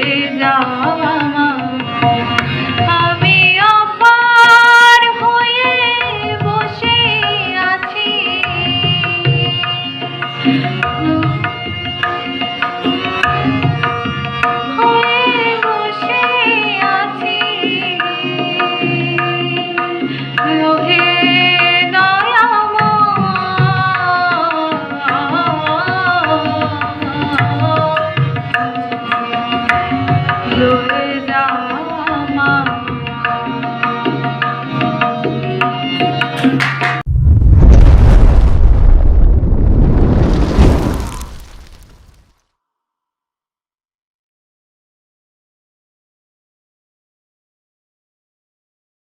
করে যাওয়া আমি অপার হয়ে বসে আছি।